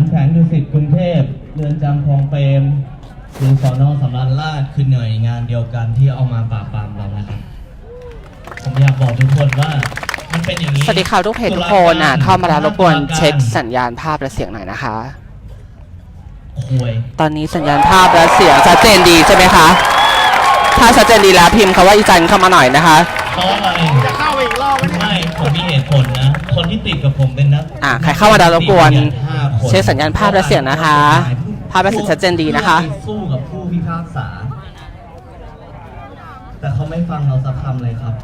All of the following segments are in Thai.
ารแขวงดุสิตกรุงเทพเรือนจำคลองเปรมหรือสอนอสำราญราชคือหน่วยงานเดียวกันที่เอามาปราบปรามเรานะครับผมอยากบอกทุกคนว่ามันเป็นอย่างนี้สวัสดีค่ะทุกเพจทุกคนอะเข้ามาแล้วรบกวนเช็คสัญญาณภาพและเสียงหน่อยนะคะควยตอนนี้สัญญาณภาพและเสียงชัดเจนดีใช่ไหมคะ ถ้าชัดเจนดีแล้วพิมพ์คำว่าอีจันเข้ามาหน่อยนะคะเพราะอะไรจะเข้าไปอีกรอบไหมเนี่ยไม่ผมมีเหตุผลนะ คนที่ติดกับผมเป็นนักอะใครเข้ามาแล้วรบกวนห้าคน เช็คสัญญาณภาพและเสียงนะคะ ภาพและเสียงชัดเจนดีนะคะเพื่อไปสู้กับผู้พิพากษา แต่เขาไม่ฟังเราสักคำเลยครับ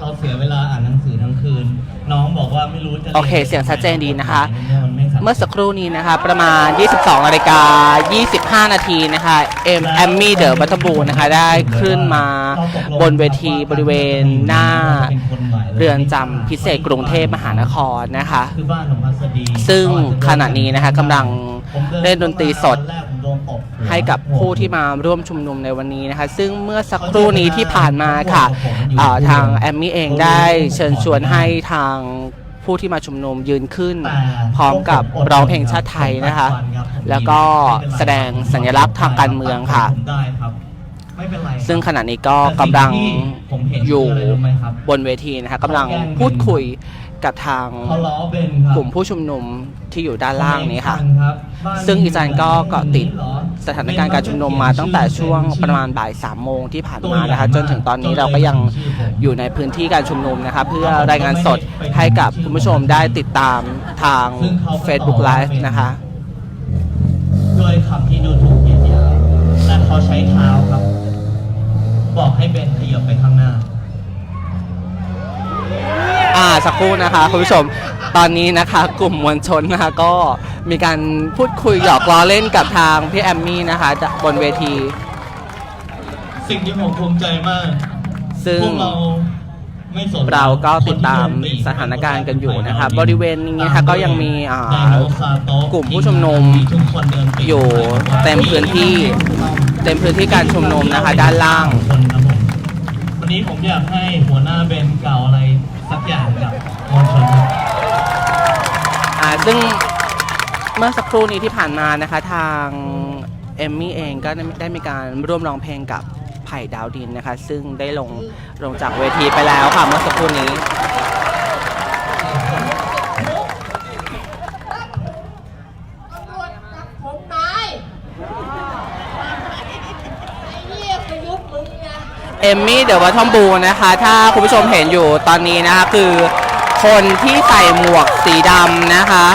เราเสียเวลาอ่านหนังสือทั้งคืน น้องบอกว่าไม่รู้จะรีนโอเค เสียงชัดเจนดีนะคะนไสาารถเมื่อสักครู่นี้นะคะ ประมาณ 22นาฬิกา25 นาทีนะคะเอ็มแอมมี่เดอะบัตบูนะคะ ได้ขึ้นมาบนเวทีบริเวณหน้าเรือนจำพิเศษกรุงเทพมหานครนะคะ ซึ่งขณะนี้นะคะกำลังเล่นดนตรีสดให้กับผู้ที่มาร่วมชุมนุมในวันนี้นะคะ ซึ่งเมื่อสักครู่นี้ที่ผ่านมาค่ะทางแอมมี่เองได้เชิญชวนให้ทาง ผู้ที่มาชุมนุมยืนขึ้น พร้อมกับร้องเพลงชาติไทยนะคะ แล้วก็แสดงสัญลักษณ์ทางการเมืองค่ะผมได้ครับไม่เป็นไรซึ่งขณะนี้ก็กำลังผมเห็นอยู่คืะไรรู้ไหมครับบนเวทีนะคะกำลังพูดคุย กับทางเขาล้อเบนครับกลุ่มผู้ชุมนุมที่อยู่ด้านล่างนี้ค่ะรับบ้านซึ่งอีจันก็เกาะติดเหรอสถานการณ์การชุมนุมมาตั้งแต่ช่วงประมาณบ่ายสามโมงที่ผ่านมานะคะจนถึงตอนนี้เราก็ยังอยู่ในพื้นที่การชุมนุมนะคะเพื่อรายงานสดให้กับคุณผู้ชมได้ติดตามทาง Facebook Live นะคะด้วยคำที่ดูถูกเหยียดหยามและเขาใช้เท้าครับ บอกให้เบนขยับไปข้างหน้า อ่าสักครู่นะคะคุณผู้ชมตอนนี้นะคะกลุ่มมวลชนนะคะก็มีการพูดคุยหยอกล้อเล่นกับทางพี่แอมมี่นะคะบนเวที สิ่งที่ผมภูมิใจมากซึ่งพวกเราไม่สนเราก็ติดตามสถานการณ์กันอยู่นะครับบริเวณนี้นะคะก็ยังมีอ่าไดโนซาโตะกลุ่มผู้ชุมนุมทุกคนเดินปีอยู่เต็มพื้นที่เต็มพื้นที่การชุมนุมนะคะด้านล่างคนครับผมวันนี้ผมอยากให้หัวหน้าเบนกล่าวอะไรสัก อย่างกับมวลชนครับ อ่าซึ่งเมื่อสักครู่นี้ที่ผ่านมานะคะทางเอมมี่เองก็ได้มีการร่วมร้องเพลงกับไผ่ดาวดินนะคะ ซึ่งได้ลงลงจากเวทีไปแล้วค่ะเมื่อสักครู่นี้ ตำรวจจับผมนายไอ้เหี้ยประยุทธ์มึงนะ เอมมี่เดอะวัตทอมบูนะคะ ถ้าคุณผู้ชมเห็นอยู่ตอนนี้นะคะคือคนที่ใส่หมวกสีดำนะคะ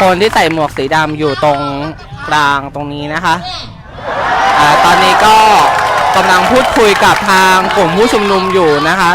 คนที่ใส่หมวกสีดำอยู่ตรงกลางตรงนี้นะคะอะตอนนี้ก็กำลังพูดคุยกับทางกลุ่มผู้ชุมนุมอยู่นะคะ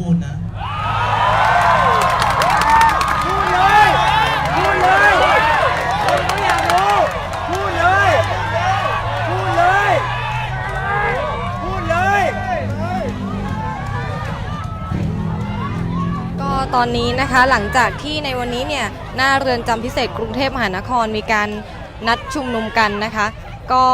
พูดนะพูดเลย พูดเลยผมไม่อยากรู้พูดเลย พูดเลย พูดเลย ก็ตอนนี้นะคะหลังจากที่ในวันนี้เนี่ยหน้าเรือนจำพิเศษกรุงเทพมหานครมีการนัดชุมนุมกันนะคะ ก็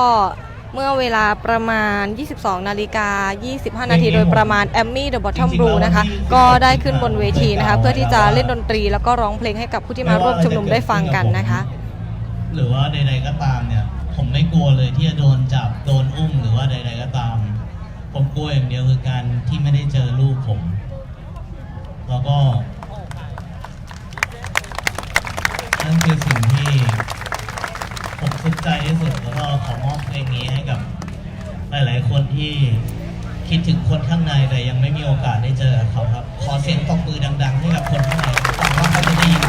เมื่อเวลาประมาณ 22 นาฬิกา 25 นาทีโดยประมาณแอมมี่เดอะบอททอมบลูนะคะ ก็ได้ขึ้นบนเวทีนะคะ เพื่อที่จะเล่นดนตรี แล้วก็ร้องเพลงให้กับผู้ที่มาร่วมชุมนุมได้ฟังกันนะคะ หรือว่าใด ๆก็ตามเนี่ย ผมไม่กลัวเลยที่จะโดนจับ โดนอุ้ม หรือว่าใด ๆก็ตาม ผมกลัวอย่างเดียวคือการที่ไม่ได้เจอลูกผม แล้วก็นั่นคือสิ่งที่ผมสุขใจที่สุด แล้วก็ขอมอบเพลงนี้ให้กับ หลาย ๆ คนที่คิดถึงคนข้างในแต่ยังไม่มีโอกาสได้เจอเขาครับ ขอเสียงตบมือดัง ๆ ให้กับคนข้างในหวังว่าเขาจะได้ยิน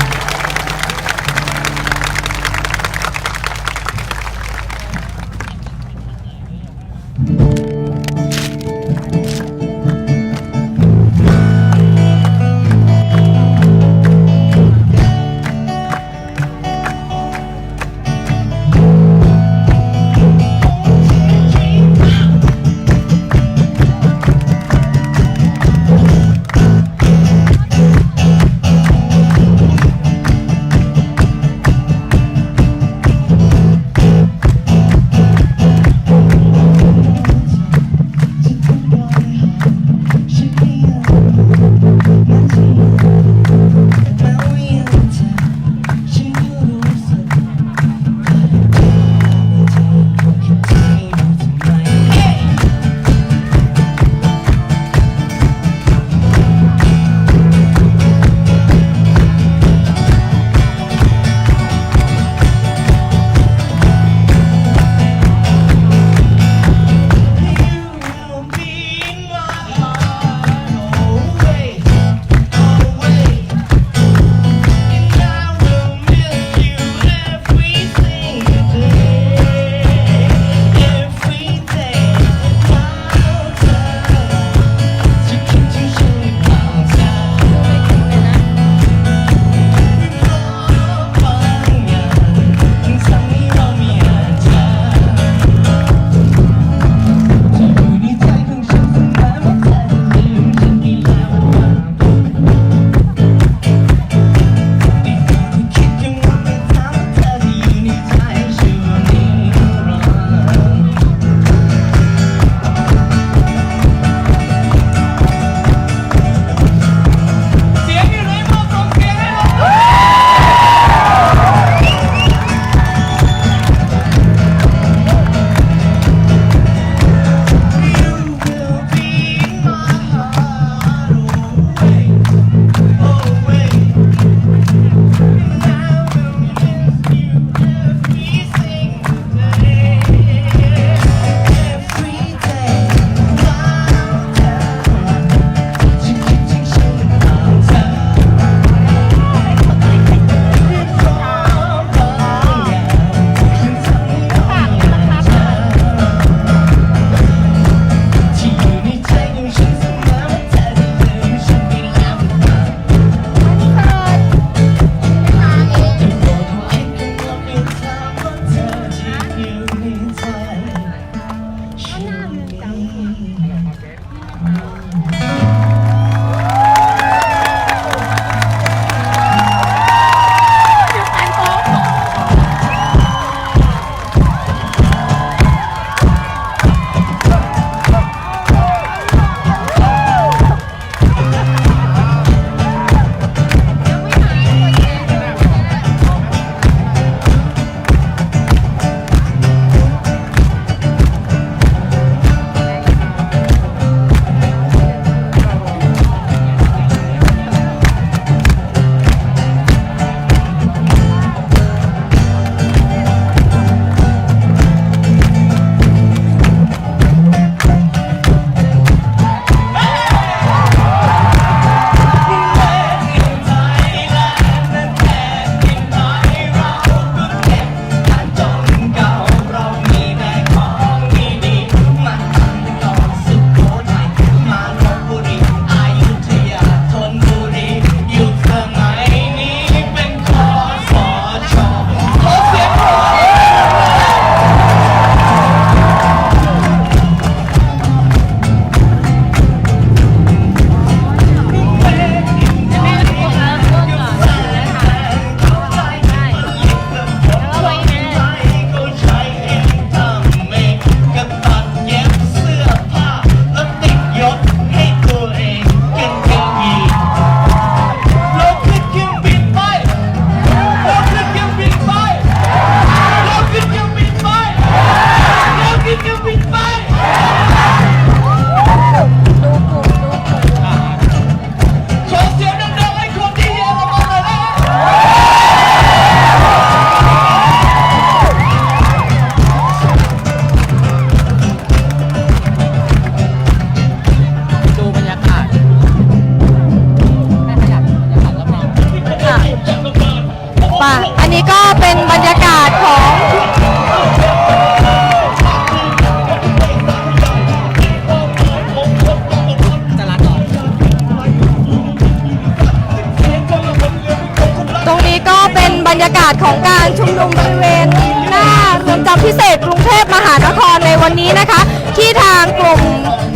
บรรยากาศของการชุมนุมบริเวณหน้าเรือนจำพิเศษกรุงเทพมหานครในวันนี้นะคะ ที่ทางกลุ่ม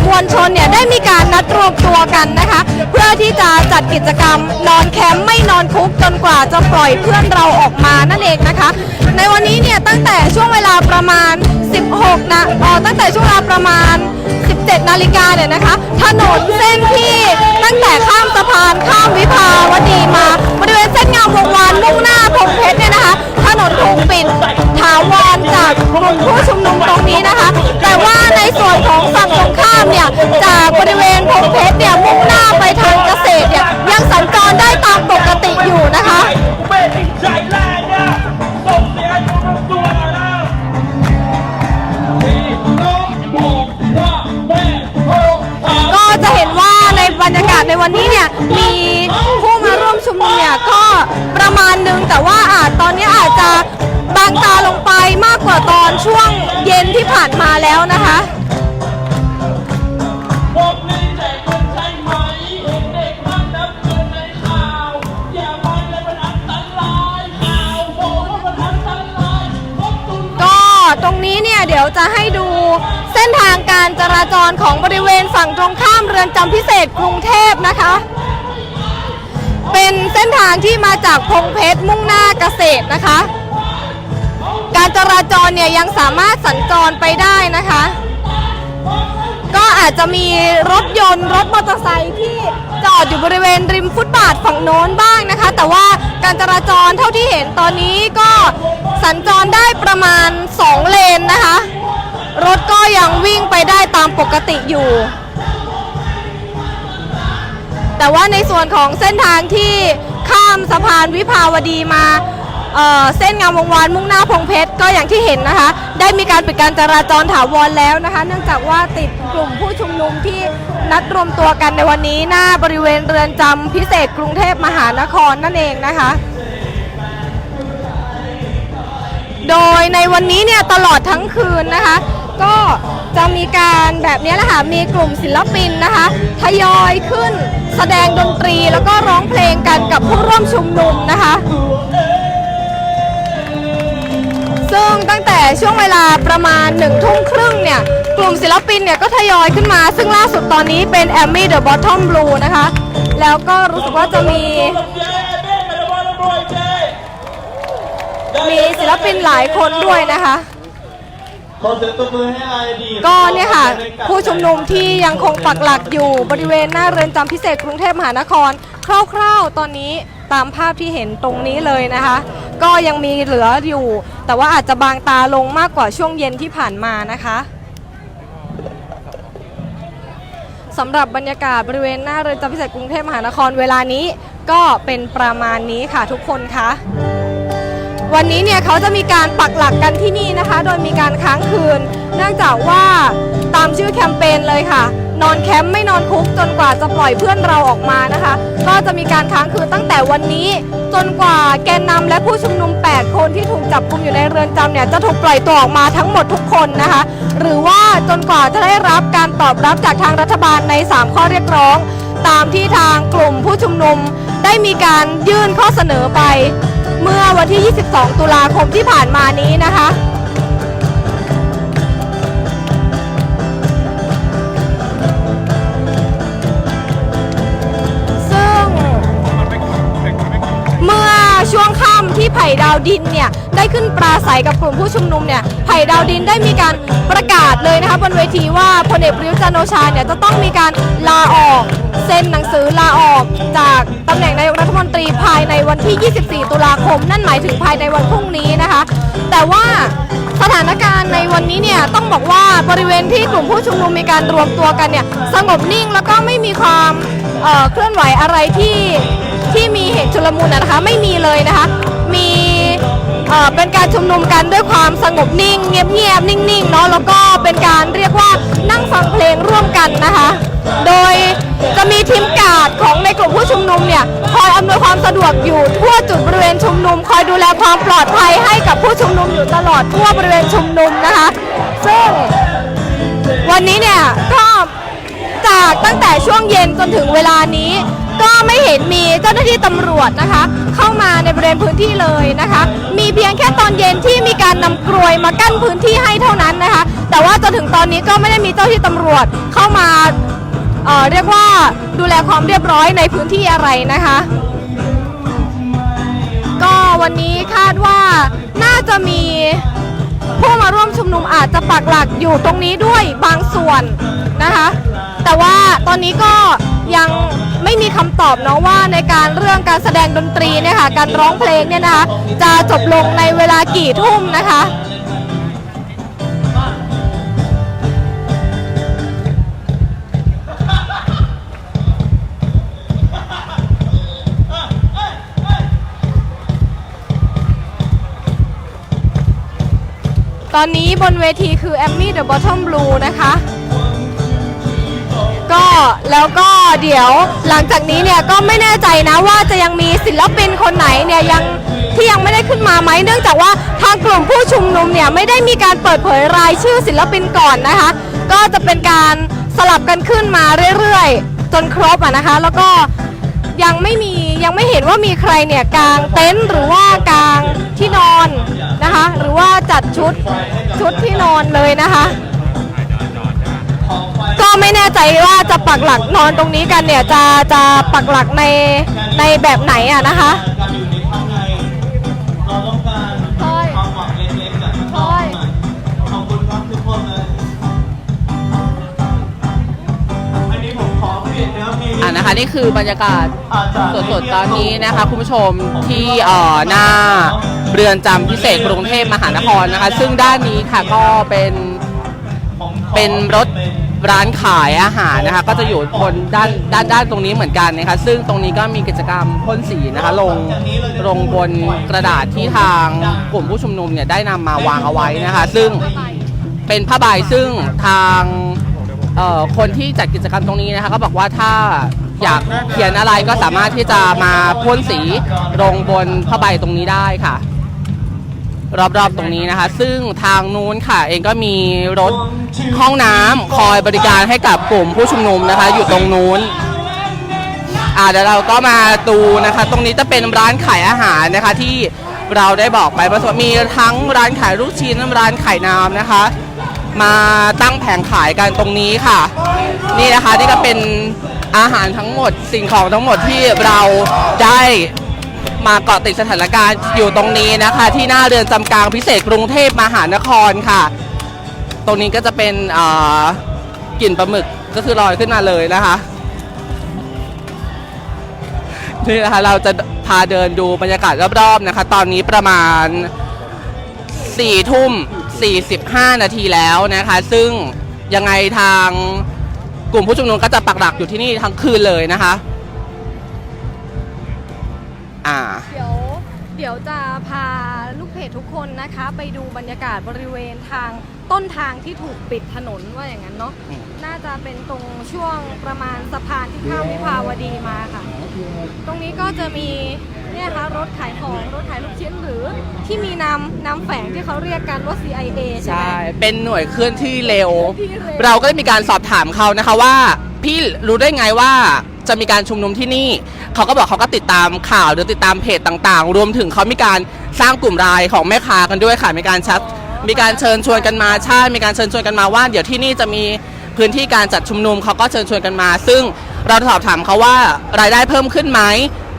มวลชนเนี่ยได้มีการนัดรวมตัวกันนะคะ เพื่อที่จะจัดกิจกรรมนอนแคมป์ไม่นอนคุกจนกว่าจะปล่อยเพื่อนเราออกมานั่นเองนะคะ ในวันนี้เนี่ยตั้งแต่ช่วงเวลาประมาณ 16นะเออตั้งแต่ช่วงเวลาประมาณ 17 นาฬิกาเนี่ยนะคะถนนเส้นที่ ตั้งแต่ข้ามสะพานข้ามวิภาวดีมาบริเวณเส้นงามวงวานมุ่งหน้าพงเพชรเนี่ยนะคะถนนคงปิดถาวรจากกลุ่มผู้ชุมนุมตรงนี้นะคะ แต่ว่าในส่วนของฝั่งตรงข้ามเนี่ยจากบริเวณพงเพชรเนี่ยมุ่งหน้าไปทางเกษตรเนี่ยยังสัญจรได้ตามปกติอยู่นะคะ ษกรุงเทพนะคะ เป็นเส้นทางที่มาจากพงเพชรมุ่งหน้าเกษตรนะคะ การจราจรเนี่ยยังสามารถสัญจรไปได้นะคะ ก็อาจจะมีรถยนต์รถมอเตอร์ไซค์ที่จอดอยู่บริเวณริมฟุตบาทฝั่งโน้นบ้างนะคะ แต่ว่าการจราจรเท่าที่เห็นตอนนี้ก็สัญจรได้ประมาณ 2 เลนนะคะ รถก็ยังวิ่งไปได้ตามปกติอยู่ แต่ว่าในส่วนของเส้นทางที่ข้ามสะพานวิภาวดีมาเเส้นงามวงวานมุ่งหน้าพงเพชรก็อย่างที่เห็นนะคะ ได้มีการปิดการจราจรถาวรแล้วนะคะ เนื่องจากว่าติดกลุ่มผู้ชุมนุมที่นัดรวมตัวกันในวันนี้หน้าบริเวณเรือนจำพิเศษกรุงเทพมหานครนั่นเองนะคะ โดยในวันนี้เนี่ยตลอดทั้งคืนนะคะ ก็จะมีการแบบนี้แหละค่ะมีกลุ่มศิลปินนะคะทยอยขึ้นแสดงดนตรีแล้วก็ร้องเพลงกันกับผู้ร่วมชุมนุมนะคะ ซึ่งตั้งแต่ช่วงเวลาประมาณหนึ่งทุ่มครึ่งเนี่ย กลุ่มศิลปินเนี่ยก็ทยอยขึ้นมา ซึ่งล่าสุดตอนนี้เป็น a m มี่ The Bottom Blue นะคะ แล้วก็รู้สึกว่าจะมี มีศิลปินหลายคนด้วยนะคะ ขอเสียงตบมือให้ไอดีก็เนี่ยค่ะ ผู้ชุมนุมที่ยังคงปักหลักอยู่บริเวณหน้าเรือนจำพิเศษกรุงเทพมหานคร คร่าวๆ ตอนนี้ตามภาพที่เห็นตรงนี้เลยนะคะ ก็ยังมีเหลืออยู่ แต่ว่าอาจจะบางตาลงมากกว่าช่วงเย็นที่ผ่านมานะคะสำหรับบรรยากาศบริเวณหน้าเรือนจำพิเศษกรุงเทพมหานครเวลานี้ก็เป็นประมาณนี้ค่ะทุกคนคะ วันนี้เนี่ยเขาจะมีการปักหลักกันที่นี่นะคะ โดยมีการค้างคืน เนื่องจากว่าตามชื่อแคมเปญเลยค่ะ นอนแคมป์ไม่นอนคุกจนกว่าจะปล่อยเพื่อนเราออกมานะคะ ก็จะมีการค้างคืนตั้งแต่วันนี้ จนกว่าแกนนำและผู้ชุมนุม 8 คนที่ถูกจับกุมอยู่ในเรือนจำเนี่ยจะถูกปล่อยตัวออกมาทั้งหมดทุกคนนะคะ หรือว่าจนกว่าจะได้รับการตอบรับจากทางรัฐบาลใน 3 ข้อเรียกร้อง ตามที่ทางกลุ่มผู้ชุมนุมได้มีการยื่นข้อเสนอไป เมื่อวันที่ 22 ตุลาคมที่ผ่านมานี้นะคะ ผ่ดาวดินเนี่ยได้ขึ้นปราศัยกับกลุ่มผู้ชุมนุมเนี่ยไผ่ดาวดินได้มีการประกาศเลยนะคะบนเวทีว่าพลเอกประยุทธ์จันโอชาเนี่ยจะต้องมีการลาออกเซ็นหนังสือลาออกจากตำแหน่งนายกรัฐมนตรีภายในวันที่ 24 ตุลาคม นั่นหมายถึงภายในวันพรุ่งนี้นะคะ แต่ว่าสถานการณ์ในวันนี้เนี่ยต้องบอกว่าบริเวณที่กลุ่มผู้ชุมนุมมีการรวมตัวกันเนี่ยสงบนิ่งแล้วก็ไม่มีความเอ่อเคลื่อนไหวอะไรที่ที่มีเหตุชุลมุนนะคะไม่มีเลยนะคะ มีเอ่อเป็นการชุมนุมกันด้วยความสงบนิ่ง เงียบๆนิ่งๆเนาะแล้วก็เป็นการเรียกว่านั่งฟังเพลงร่วมกันนะคะ โดยจะมีทีมกาดของในกลุ่มผู้ชุมนุมเนี่ยคอยอำนวยความสะดวกอยู่ทั่วจุดบริเวณชุมนุม คอยดูแลความปลอดภัยให้กับผู้ชุมนุมอยู่ตลอดทั่วบริเวณชุมนุมนะคะ ซึ่งวันนี้เนี่ยก็จากตั้งแต่ช่วงเย็นจนถึงเวลานี้ ก็ไม่เห็นมีเจ้าหน้าที่ตำรวจนะคะ เข้ามาในบริเวณพื้นที่เลยนะคะ มีเพียงแค่ตอนเย็นที่มีการนำกรวยมากั้นพื้นที่ให้เท่านั้นนะคะ แต่ว่าจนถึงตอนนี้ก็ไม่ได้มีเจ้าที่ตำรวจเข้ามาเอ่อเรียกว่าดูแลความเรียบร้อยในพื้นที่อะไรนะคะ ก็วันนี้คาดว่าน่าจะมีผู้มาร่วมชุมนุมอาจจะปักหลักอยู่ตรงนี้ด้วยบางส่วนนะคะ แต่ว่าตอนนี้ก็ยัง ไม่มีคำตอบเนาะว่าในการเรื่องการแสดงดนตรีเนี่ยค่ะการร้องเพลงเนี่ยนะคะจะจบลงในเวลากี่ทุ่มนะคะตอนนี้บนเวทีคือ a m m y the Bottom Blue นะคะ ก็แล้วก็เดี๋ยวหลังจากนี้เนี่ยก็ไม่แน่ใจนะว่าจะยังมีศิลปินคนไหนเนี่ยยังที่ยังไม่ได้ขึ้นมาไหมเนื่องจากว่าทางกลุ่มผู้ชุมนุมเนี่ยไม่ได้มีการเปิดเผยรายชื่อศิลปินก่อนนะคะ ก็จะเป็นการสลับกันขึ้นมาเรื่อยๆ จนครบอะนะคะ แล้วก็ยังไม่มียังไม่เห็นว่ามีใครเนี่ยกางเต็นท์หรือว่ากางที่นอนนะคะ หรือว่าจัดชุดชุดที่นอนเลยนะคะ ก็ไม่แน่ใจว่าจะปักหลักนอนตรงนี้กันเนี่ยจะจะปักหลักในในแบบไหนอะนะคะการอยู่ในข้านเราต้องการความหวังเล็กๆกข้างนอกหน่อยขอบคุณครับทุกคนอันนี้ผมขอเปลี่ยนเนื้อเพลงนะคะนี่คือบรรยากาศสดๆตอนนี้นะคะคุณผู้ชมที่เอ่อหน้าเรือนจำพิเศษกรุงเทพมหานครนะคะ ซึ่งด้านนี้ค่ะก็เป็นเป็นรถ ร้านขายอาหารนะคะ ก็จะอยู่บนด้านด้านด้านตรงนี้เหมือนกันนะคะ ซึ่งตรงนี้ก็มีกิจกรรมพ่นสีนะคะ ลงลงบนกระดาษที่ทางกลุ่มผู้ชุมนุมเนี่ยได้นำมาวางเอาไว้นะคะ ซึ่งเป็นผ้าใบซึ่งทางเอ่อคนที่จัดกิจกรรมตรงนี้นะคะ ก็บอกว่าถ้าอยากเขียนอะไรก็สามารถที่จะมาพ่นสีลงบนผ้าใบตรงนี้ได้ค่ะ รอบๆตรงนี้นะคะ ซึ่งทางนู้นค่ะ เองก็มีรถห้องน้ำคอยบริการให้กับกลุ่มผู้ชุมนุมนะคะ อยู่ตรงนู้น อ่าเดี๋ยวเราก็มาดูนะคะ ตรงนี้จะเป็นร้านขายอาหารนะคะที่เราได้บอกไปว่ามีทั้งร้านขายลูกชิ้นร้านขายน้ำนะคะ มาตั้งแผงขายกันตรงนี้ค่ะ นี่นะคะนี่ก็เป็นอาหารทั้งหมดสิ่งของทั้งหมดที่เราได้ มาเกาะติดสถานการณ์อยู่ตรงนี้นะคะ ที่หน้าเรือนจำกลางพิเศษกรุงเทพมหานครค่ะ ตรงนี้ก็จะเป็นกลิ่นปลาหมึกก็คือลอยขึ้นมาเลยนะคะนี่นะคะเราจะพาเดินดูบรรยากาศรอบๆนะคะ ตอนนี้ประมาณ4ทุ่ม45 นาทีแล้วนะคะ ซึ่งยังไงทางกลุ่มผู้ชุมนุมก็จะปักหลักอยู่ที่นี่ทั้งคืนเลยนะคะ อ่า เดี๋ยวเดี๋ยวจะพาลูกเพจทุกคนนะคะ ไปดูบรรยากาศบริเวณทางต้นทางที่ถูกปิดถนนว่าอย่างนั้นเนาะอืม น่าจะเป็นตรงช่วงประมาณสะพานที่ข้ามวิภาวดีมาค่ะ ตรงนี้ก็จะมีเนี่ยค่ะรถขายของรถขายลูกชิ้นหรือที่มีนำนำแฝงที่เขาเรียกกันว่า CIA ใช่ไหม ใช่ เป็นหน่วยเคลื่อนที่เร็ว เคลื่อนที่เร็ว เราก็ได้มีการสอบถามเขานะคะว่า พี่รู้ได้ไงว่าจะมีการชุมนุมที่นี่ เขาก็บอกเขาก็ติดตามข่าวหรือติดตามเพจต่างๆ รวมถึงเขามีการสร้างกลุ่มไลน์ของแม่ค้ากันด้วยค่ะ มีการชัดมีการเชิญชวนกันมาใช่ มีการเชิญชวนกันมาว่า เดี๋ยวที่นี่จะมีพื้นที่การจัดชุมนุมเขาก็เชิญชวนกันมา ซึ่งเราสอบถามเขาว่ารายได้เพิ่มขึ้นไหม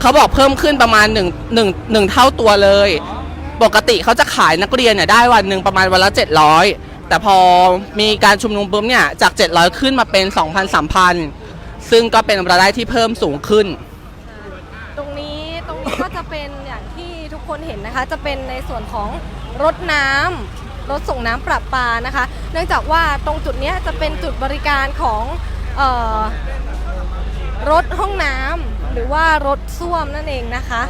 เขาบอกเพิ่มขึ้นประมาณ1นึ่งหนึ่งหนึ่งเท่าตัวเลย ปกติเขาจะขายนักเรียนเนี่ยได้วันหนึ่งประมาณวันละ700 แต่พอมีการชุมนุมปุ๊บเนี่ยจาก 700 ขึ้นมาเป็น 2,000 3,000 ซึ่งก็เป็นรายได้ที่เพิ่มสูงขึ้น ตรงนี้ตรงนี้ก็จะเป็นอย่างที่ทุกคนเห็นนะคะ จะเป็นในส่วนของรถน้ำรถส่งน้ำประปานะคะ เนื่องจากว่าตรงจุดเนี้ยจะเป็นจุดบริการของเออรถห้องน้ำหรือว่ารถส้วมนั่นเองนะคะ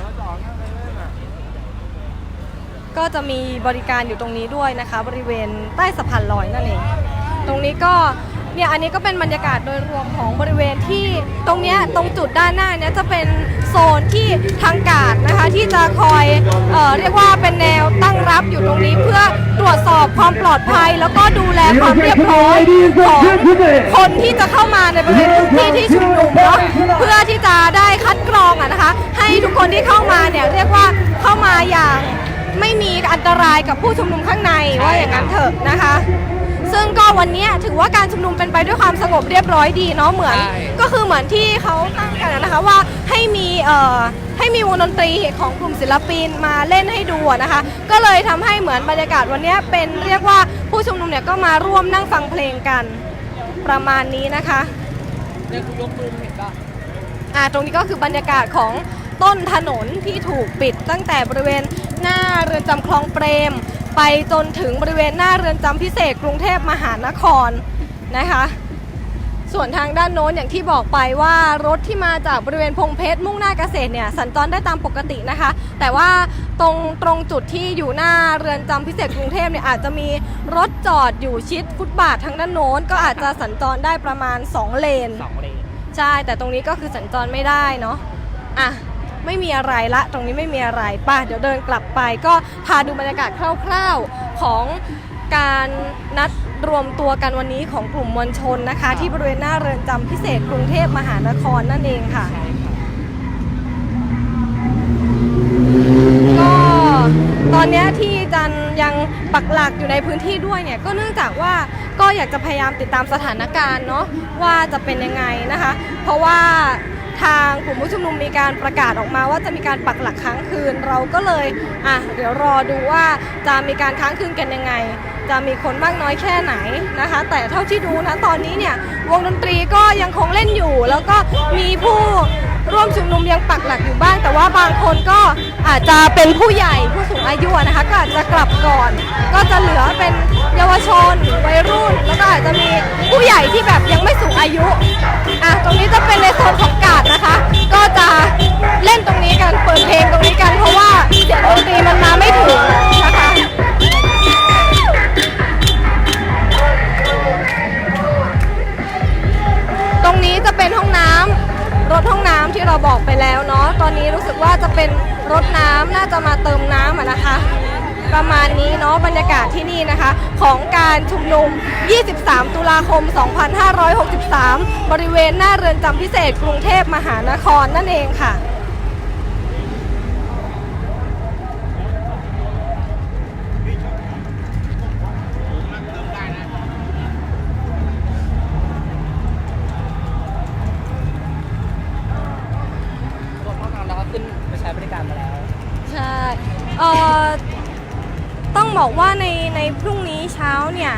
ก็จะมีบริการอยู่ตรงนี้ด้วยนะคะ บริเวณใต้สะพานลอยนั่นเองตรงนี้ก็เนี่ยอันนี้ก็เป็นบรรยากาศโดยรวมของบริเวณที่ตรงเนี้ยตรงจุดด้านหน้าเนี้ยจะเป็นโซนที่ทางการนะคะที่จะคอยเออเรียกว่าเป็นแนวตั้งรับอยู่ตรงนี้เพื่อตรวจสอบความปลอดภัย แล้วก็ดูแลความเรียบร้อยของคนที่จะเข้ามาในบริเวณพื้นที่ที่ชุมนุมเนาะเพื่อที่จะได้คัดกรองอะนะคะ ให้ทุกคนที่เข้ามาเนี่ยเรียกว่าเข้ามาอย่าง ไม่มีอันตรายกับผู้ชุมนุมข้างในว่าอย่างนั้นเถอะนะคะ ซึ่งก็วันเนี้ยถือว่าการชุมนุมเป็นไปด้วยความสงบเรียบร้อยดีเนาะเหมือน ใช่ ก็คือเหมือนที่เขาตั้งกันนะคะว่าให้มีเอ่อให้มีวงดนตรีของกลุ่มศิลปินมาเล่นให้ดูอะนะคะ ก็เลยทำให้เหมือนบรรยากาศวันเนี้ยเป็นเรียกว่าผู้ชุมนุมเนี่ยก็มาร่วมนั่งฟังเพลงกันประมาณนี้นะคะ เนี่ยคุณยกมือเห็นป่ะ อ่าตรงนี้ก็คือบรรยากาศของ ต้นถนนที่ถูกปิดตั้งแต่บริเวณหน้าเรือนจำคลองเปรม ไปจนถึงบริเวณหน้าเรือนจำพิเศษกรุงเทพมหานครนะคะ ส่วนทางด้านโน้นอย่างที่บอกไปว่ารถที่มาจากบริเวณพงเพชรมุ่งหน้าเกษตรเนี่ยสัญจรได้ตามปกตินะคะ แต่ว่าตรงตรงจุดที่อยู่หน้าเรือนจำพิเศษกรุงเทพเนี่ยอาจจะมีรถจอดอยู่ชิดฟุตบาททางด้านโน้นก็อาจจะสัญจรได้ประมาณ 2 เลน สองเลน ใช่ แต่ตรงนี้ก็คือสัญจรไม่ได้เนาะ อะ ไม่มีอะไรละ ตรงนี้ไม่มีอะไรป่ะเดี๋ยวเดินกลับไป ก็พาดูบรรยากาศคร่าวๆของการนัดรวมตัวกันวันนี้ของกลุ่มมวลชนนะคะ ที่บริเวณหน้าเรือนจำพิเศษกรุงเทพมหานครนั่นเองค่ะ ก็ตอนเนี้ยที่จันยังปักหลักอยู่ในพื้นที่ด้วยเนี่ยก็เนื่องจากว่าก็อยากจะพยายามติดตามสถานการณ์เนาะว่าจะเป็นยังไงนะคะ เพราะว่า ทางกลุ่มผู้ชุมนุมมีการประกาศออกมาว่าจะมีการปักหลักค้างคืน เราก็เลยอะเดี๋ยวรอดูว่าจะมีการค้างคืนกันยังไง จะมีคนมากน้อยแค่ไหนนะคะ แต่เท่าที่ดูนะตอนนี้เนี่ยวงดนตรีก็ยังคงเล่นอยู่ แล้วก็มีผู้ ร่วมชุมนุมยังปักหลักอยู่บ้าง แต่ว่าบางคนก็อาจจะเป็นผู้ใหญ่ผู้สูงอายุนะคะก็อาจจะกลับก่อน ก็จะเหลือเป็นเยาวชนวัยรุ่น แล้วก็อาจจะมีผู้ใหญ่ที่แบบยังไม่สูงอายุอะตรงนี้จะเป็นในโซนของกาดนะคะ ก็จะเล่นตรงนี้กันเปิดเพลงตรงนี้กันเพราะว่าเสียงดนตรีมันมาไม่ถึงนะคะตรงนี้จะเป็นห้องน้ำ รถห้องน้ำที่เราบอกไปแล้วเนาะตอนนี้รู้สึกว่าจะเป็นรถน้ำน่าจะมาเติมน้ำนะคะ ประมาณนี้เนาะบรรยากาศที่นี่นะคะ ของการชุมนุม 23 ตุลาคม 2563 บริเวณหน้าเรือนจำพิเศษกรุงเทพมหานครนั่นเองค่ะ เนี่ย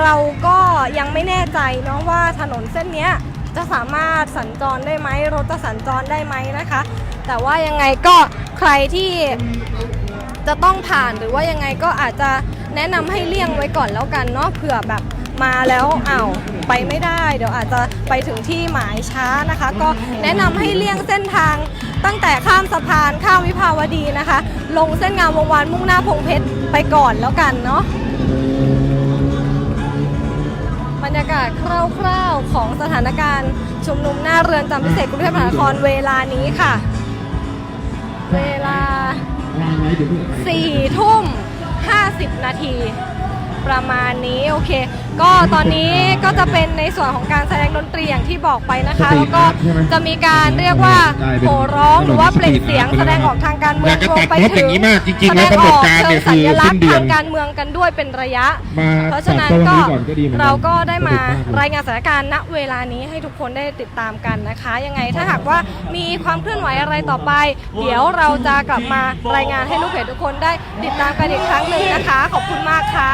เราก็ยังไม่แน่ใจเนาะว่าถนนเส้นนี้จะสามารถสัญจรได้ไหมรถจะสัญจรได้ไหมนะคะ แต่ว่ายังไงก็ใครที่จะต้องผ่านหรือว่ายังไงก็อาจจะแนะนำให้เลี่ยงไว้ก่อนแล้วกันเนาะเผื่อแบบมาแล้วอ้าวไปไม่ได้ เดี๋ยวอาจจะไปถึงที่หมายช้านะคะ ก็แนะนำให้เลี่ยงเส้นทางตั้งแต่ข้ามสะพานข้ามวิภาวดีนะคะ ลงเส้นงามวงวานมุ่งหน้าพงเพชรไปก่อนแล้วกันเนาะ บรรยากาศคร่าวๆของสถานการณ์ชุมนุมหน้าเรือนจำพิเศษกรุงเทพมหานครเวลานี้ค่ะ เวลา4ทุ่ม50 นาที ประมาณนี้โอเค ก็ตอนนี้ก็จะเป็นในส่วนของการแสดงดนตรีอย่างที่บอกไปนะคะ แล้วก็จะมีการเรียกว่าโห่ร้องหรือว่าเปล่งเสียงแสดงออกทางการเมืองอยากจะรวมตัดไปงบถึอย่างงนี้มากจริงๆแสดแล้วงกำหอนดอกการเชิเนี่งยสัคือญลัสิ้กนษณ์เดือทานงการเมืองกันด้วยเป็นระยะมาเพราะฉะนั้นตัดตก็รงก่อนก็ดีเหมือนกันเราก็ได้มาสนุกมากเลยรายงานสถานการณ์ณเวลานี้ให้ทุกคนได้ติดตามกันนะคะ ยังไงถ้าหากว่ามีความเคลื่อนไหวอะไรต่อไป เดี๋ยวเราจะกลับมารายงานให้ลูกเพจทุกคนได้ติดตามกันอีกครั้งหนึ่งนะคะ ขอบคุณมากค่ะ